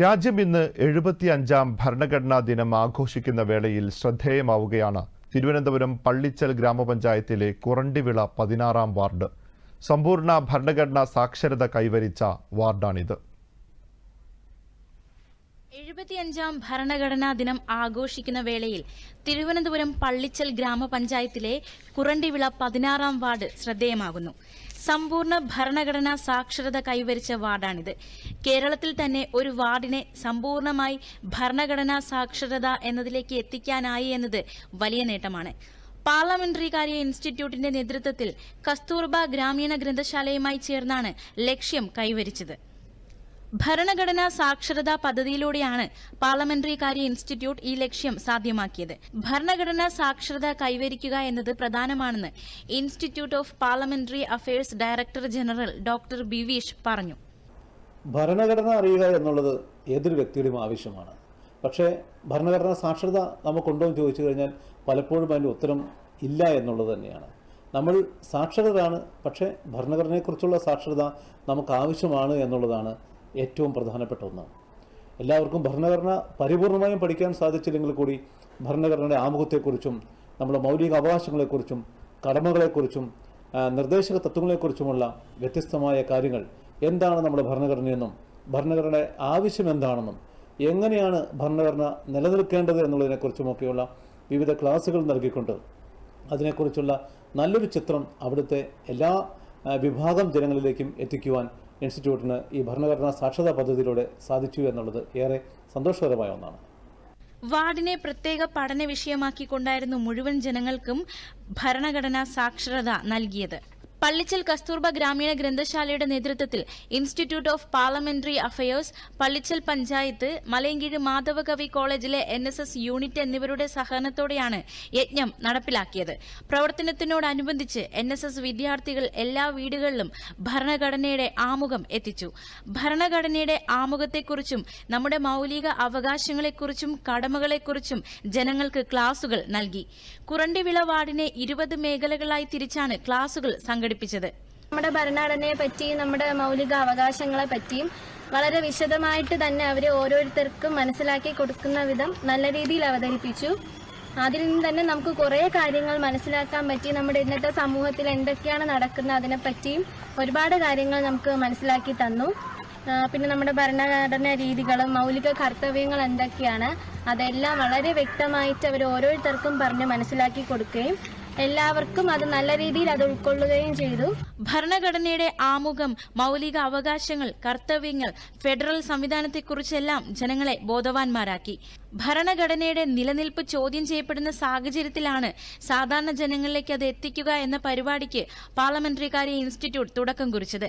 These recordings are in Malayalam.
രാജ്യം ഇന്ന് എഴുപത്തി അഞ്ചാം ഭരണഘടനാ ദിനം ആഘോഷിക്കുന്ന വേളയിൽ ശ്രദ്ധേയമാവുകയാണ്. തിരുവനന്തപുരം പള്ളിച്ചൽ ഗ്രാമപഞ്ചായത്തിലെ കുറണ്ടിവിള പതിനാറാം വാർഡ്. സമ്പൂർണ ഭരണഘടനാ സാക്ഷരത കൈവരിച്ച വാർഡാണിത്. എഴുപത്തിയഞ്ചാം ഭരണഘടനാ ദിനം ആഘോഷിക്കുന്ന വേളയിൽ തിരുവനന്തപുരം പള്ളിച്ചൽ ഗ്രാമപഞ്ചായത്തിലെ കുറണ്ടിവിള പതിനാറാം വാർഡ് ശ്രദ്ധേയമാകുന്നു. സമ്പൂർണ ഭരണഘടനാ സാക്ഷരത കൈവരിച്ച വാർഡാണിത്. കേരളത്തിൽ തന്നെ ഒരു വാർഡിനെ സമ്പൂർണമായി ഭരണഘടനാ സാക്ഷരത എന്നതിലേക്ക് എത്തിക്കാനായി എന്നത് വലിയ നേട്ടമാണ്. പാർലമെന്ററി കാര്യ ഇൻസ്റ്റിറ്റ്യൂട്ടിന്റെ നേതൃത്വത്തിൽ കസ്തൂർബ ഗ്രാമീണ ഗ്രന്ഥശാലയുമായി ചേർന്നാണ് ലക്ഷ്യം കൈവരിച്ചത്. ഭരണഘടനാ സാക്ഷരതാ പദ്ധതിയിലൂടെയാണ് പാർലമെന്ററി കാര്യ ഇൻസ്റ്റിറ്റ്യൂട്ട് ഈ ലക്ഷ്യം സാധ്യമാക്കിയത്. ഭരണഘടനാ സാക്ഷരത കൈവരിക്കുക എന്നത് പ്രധാനമാണെന്ന് institute of parliamentary affairs director general doctor Biveesh പറഞ്ഞു. ഭരണഘടന അറിയുക എന്നുള്ളത് ഏതൊരു വ്യക്തിയുടെയും ആവശ്യമാണ്. പക്ഷേ ഭരണഘടനാ സാക്ഷരത നമുക്കുണ്ടോ എന്ന് ചോദിച്ചു കഴിഞ്ഞാൽ പലപ്പോഴും അതിന്റെ ഉത്തരം ഇല്ല എന്നുള്ളത് തന്നെയാണ്. നമ്മൾ സാക്ഷരരാണ് പക്ഷേ ഭരണഘടനയെക്കുറിച്ചുള്ള സാക്ഷരത നമുക്ക് ആവശ്യമാണ് എന്നുള്ളതാണ് ഏറ്റവും പ്രധാനപ്പെട്ട ഒന്നാണ്. എല്ലാവർക്കും ഭരണഘടന പരിപൂർണമായും പഠിക്കാൻ സാധിച്ചില്ലെങ്കിൽ കൂടി ഭരണഘടനയുടെ ആമുഖത്തെക്കുറിച്ചും നമ്മുടെ മൗലിക അവകാശങ്ങളെക്കുറിച്ചും കടമകളെക്കുറിച്ചും നിർദ്ദേശക തത്വങ്ങളെക്കുറിച്ചുമുള്ള വ്യത്യസ്തമായ കാര്യങ്ങൾ എന്താണ് നമ്മുടെ ഭരണഘടനയെന്നും ഭരണഘടനയുടെ ആവശ്യം എന്താണെന്നും എങ്ങനെയാണ് ഭരണഘടന നിലനിൽക്കേണ്ടത് എന്നുള്ളതിനെക്കുറിച്ചുമൊക്കെയുള്ള വിവിധ ക്ലാസുകൾ നൽകിക്കൊണ്ട് അതിനെക്കുറിച്ചുള്ള നല്ലൊരു ചിത്രം അവിടുത്തെ എല്ലാ വിഭാഗം ജനങ്ങളിലേക്കും എത്തിക്കുവാൻ ഇൻസ്റ്റിറ്റ്യൂട്ടിന് ഈ ഭരണഘടനാ സാക്ഷരതാ പദ്ധതിയിലൂടെ സാധിച്ചു എന്നുള്ളത് ഏറെ സന്തോഷകരമായ ഒന്നാണ്. വാർഡിനെ പ്രത്യേക പഠന വിഷയമാക്കിക്കൊണ്ടായിരുന്നു മുഴുവൻ ജനങ്ങൾക്കും ഭരണഘടനാ സാക്ഷരത നൽകിയത്. പള്ളിച്ചൽ കസ്തൂർബ ഗ്രാമീണ ഗ്രന്ഥശാലയുടെ നേതൃത്വത്തിൽ institute of parliamentary affairs Pallichal panchayat Malayinkeezh Madhavakavi കോളേജിലെ എൻ യൂണിറ്റ് എന്നിവരുടെ സഹകരണത്തോടെയാണ് യജ്ഞം നടപ്പിലാക്കിയത്. പ്രവർത്തനത്തിനോടനുബന്ധിച്ച് എൻ വിദ്യാർത്ഥികൾ എല്ലാ വീടുകളിലും ഭരണഘടനയുടെ ആമുഖം എത്തിച്ചു. ഭരണഘടനയുടെ ആമുഖത്തെക്കുറിച്ചും നമ്മുടെ മൌലിക അവകാശങ്ങളെക്കുറിച്ചും കടമകളെക്കുറിച്ചും ജനങ്ങൾക്ക് ക്ലാസുകൾ നൽകി. കുറണ്ടിവിള വാർഡിനെ ഇരുപത് മേഖലകളായി തിരിച്ചാണ് ക്ലാസുകൾ സംഘടിപ്പിച്ചത്. നമ്മുടെ ഭരണഘടനയെ പറ്റിയും നമ്മുടെ മൗലിക അവകാശങ്ങളെ പറ്റിയും വളരെ വിശദമായിട്ട് തന്നെ അവർ ഓരോരുത്തർക്കും മനസ്സിലാക്കി കൊടുക്കുന്ന വിധം നല്ല രീതിയിൽ അവതരിപ്പിച്ചു. അതിൽ നിന്ന് തന്നെ നമുക്ക് കുറേ കാര്യങ്ങൾ മനസ്സിലാക്കാൻ പറ്റി. നമ്മുടെ ഇന്നത്തെ സമൂഹത്തിൽ എന്തൊക്കെയാണ് നടക്കുന്നത് അതിനെപ്പറ്റിയും ഒരുപാട് കാര്യങ്ങൾ നമുക്ക് മനസ്സിലാക്കി തന്നു. പിന്നെ നമ്മുടെ ഭരണഘടനാ രീതികളും മൗലിക കർത്തവ്യങ്ങൾ എന്തൊക്കെയാണ് അതെല്ലാം വളരെ വ്യക്തമായിട്ട് അവർ ഓരോരുത്തർക്കും പറഞ്ഞ് മനസ്സിലാക്കി കൊടുക്കുകയും എല്ലാവർക്കും അത് നല്ല രീതിയിൽ അത് ഉൾക്കൊള്ളുകയും ചെയ്തു. ഭരണഘടനയുടെ ആമുഖം മൗലിക അവകാശങ്ങൾ കർത്തവ്യങ്ങൾ ഫെഡറൽ സംവിധാനത്തെക്കുറിച്ചെല്ലാം ജനങ്ങളെ ബോധവാന്മാരാക്കി. ഭരണഘടനയുടെ നിലനിൽപ്പ് ചോദ്യം ചെയ്യപ്പെടുന്ന സാഹചര്യത്തിലാണ് സാധാരണ ജനങ്ങളിലേക്ക് അത് എത്തിക്കുക എന്ന പരിപാടിക്ക് പാർലമെന്ററി കാര്യ ഇൻസ്റ്റിറ്റ്യൂട്ട് തുടക്കം കുറിച്ചത്.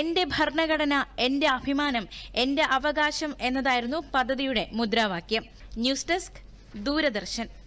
എന്റെ ഭരണഘടന എന്റെ അഭിമാനം എന്റെ അവകാശം എന്നതായിരുന്നു പദ്ധതിയുടെ മുദ്രാവാക്യം. News desk Doordarshan.